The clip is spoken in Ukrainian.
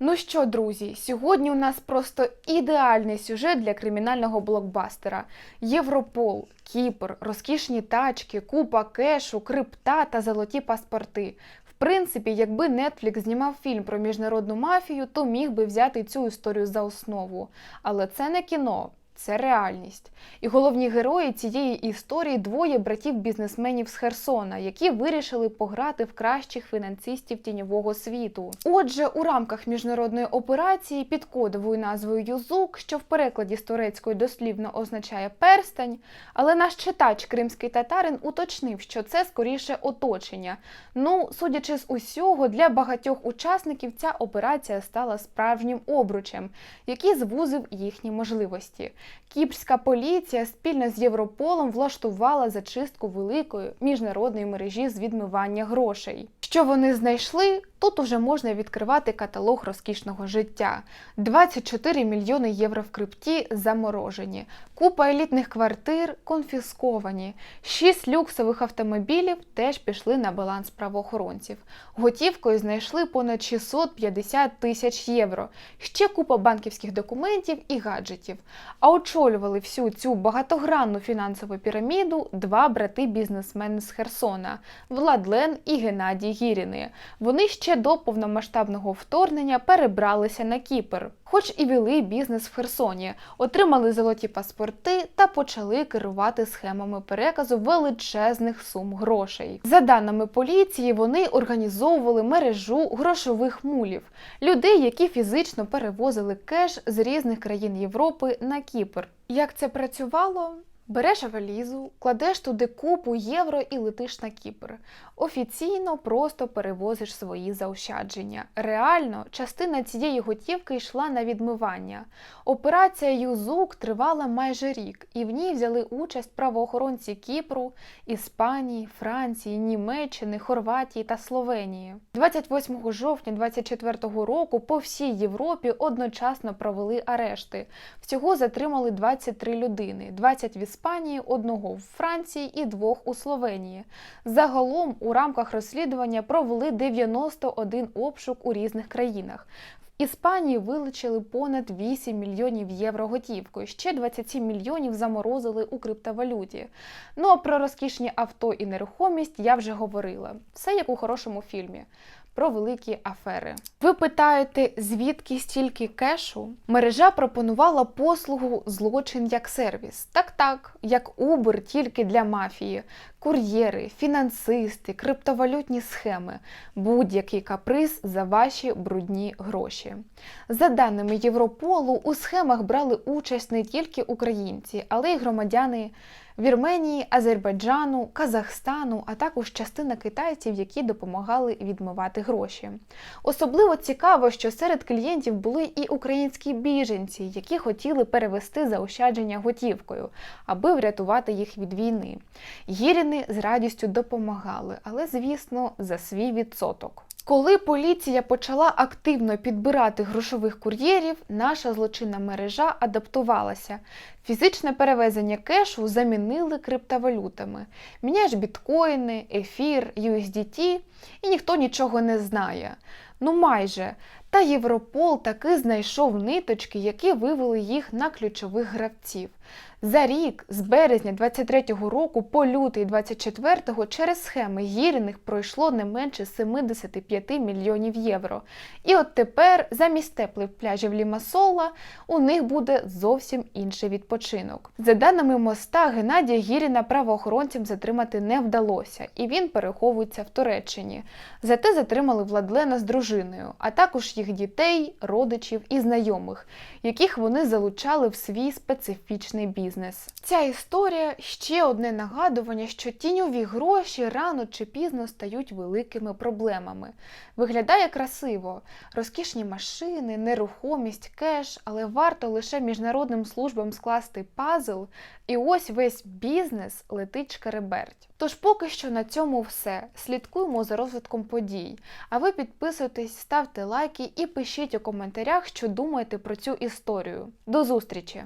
Ну що, друзі, сьогодні у нас просто ідеальний сюжет для кримінального блокбастера: Європол, Кіпр, розкішні тачки, купа кешу, крипта та золоті паспорти. В принципі, якби Netflix знімав фільм про міжнародну мафію, то міг би взяти цю історію за основу. Але це не кіно. Це реальність. І головні герої цієї історії двоє братів-бізнесменів з Херсона, які вирішили пограти в кращих фінансистів тіньового світу. Отже, у рамках міжнародної операції під кодовою назвою Юзук, що в перекладі з турецької дослівно означає перстень, але наш читач кримський татарин уточнив, що це скоріше оточення. Ну, судячи з усього, для багатьох учасників ця операція стала справжнім обручем, який звузив їхні можливості. Кіпрська поліція спільно з Європолом влаштувала зачистку великої міжнародної мережі з відмивання грошей. Що вони знайшли? Тут уже можна відкривати каталог розкішного життя. 24 мільйони євро в крипті заморожені, купа елітних квартир конфісковані, 6 люксових автомобілів теж пішли на баланс правоохоронців. Готівкою знайшли понад 650 тисяч євро, ще купа банківських документів і гаджетів. А очолювали всю цю багатогранну фінансову піраміду два брати-бізнесмени з Херсона Владлен і Геннадій Гіріни. Вони ще до повномасштабного вторгнення перебралися на Кіпр, хоч і вели бізнес в Херсоні, отримали золоті паспорти та почали керувати схемами переказу величезних сум грошей. За даними поліції, вони організовували мережу грошових мулів, людей, які фізично перевозили кеш з різних країн Європи на Кіпр. Як це працювало? Береш валізу, кладеш туди купу євро і летиш на Кіпр. Офіційно просто перевозиш свої заощадження. Реально, частина цієї готівки йшла на відмивання. Операція Юзук тривала майже рік, і в ній взяли участь правоохоронці Кіпру, Іспанії, Франції, Німеччини, Хорватії та Словенії. 28 жовтня 2024 року по всій Європі одночасно провели арешти. Всього затримали 23 людини: 20 в Іспанії, одного в Франції і двох у Словенії. Загалом у рамках розслідування провели 91 обшук у різних країнах. Іспанії вилучили понад 8 мільйонів євро готівкою, ще 27 мільйонів заморозили у криптовалюті. Ну а про розкішні авто і нерухомість я вже говорила. Все як у хорошому фільмі. Про великі афери. Ви питаєте, звідки стільки кешу? Мережа пропонувала послугу злочин як сервіс. Так, так, як Uber тільки для мафії, кур'єри, фінансисти, криптовалютні схеми, будь-який каприз за ваші брудні гроші. За даними Європолу, у схемах брали участь не тільки українці, але й громадяни. Вірменії, Азербайджану, Казахстану, а також частина китайців, які допомагали відмивати гроші. Особливо цікаво, що серед клієнтів були і українські біженці, які хотіли перевести заощадження готівкою, аби врятувати їх від війни. Гіріни з радістю допомагали, але, звісно, за свій відсоток. Коли поліція почала активно підбирати грошових кур'єрів, наша злочинна мережа адаптувалася. Фізичне перевезення кешу замінили криптовалютами. Міняєш біткоїни, ефір, USDT, і ніхто нічого не знає. Ну майже. Та Європол таки знайшов ниточки, які вивели їх на ключових гравців. За рік, з березня 23-го року по лютий 24-го через схеми гірних пройшло не менше 75 мільйонів євро. І от тепер замість теплих пляжів Лімасола у них буде зовсім інший відпочинок. За даними моста, Геннадія Гіріна правоохоронцям затримати не вдалося, і він переховується в Туреччині. Зате затримали Владлена з дружиною, а також їх дітей, родичів і знайомих, яких вони залучали в свій специфічний бізнес. Ця історія ще одне нагадування, що тіньові гроші рано чи пізно стають великими проблемами. Виглядає красиво, розкішні машини, нерухомість, кеш, але варто лише міжнародним службам скласти пазл, і ось весь бізнес летить шкереберть. Тож поки що на цьому все. Слідкуємо за розвитком подій. А ви підписуйтесь, ставте лайки і пишіть у коментарях, що думаєте про цю історію. До зустрічі!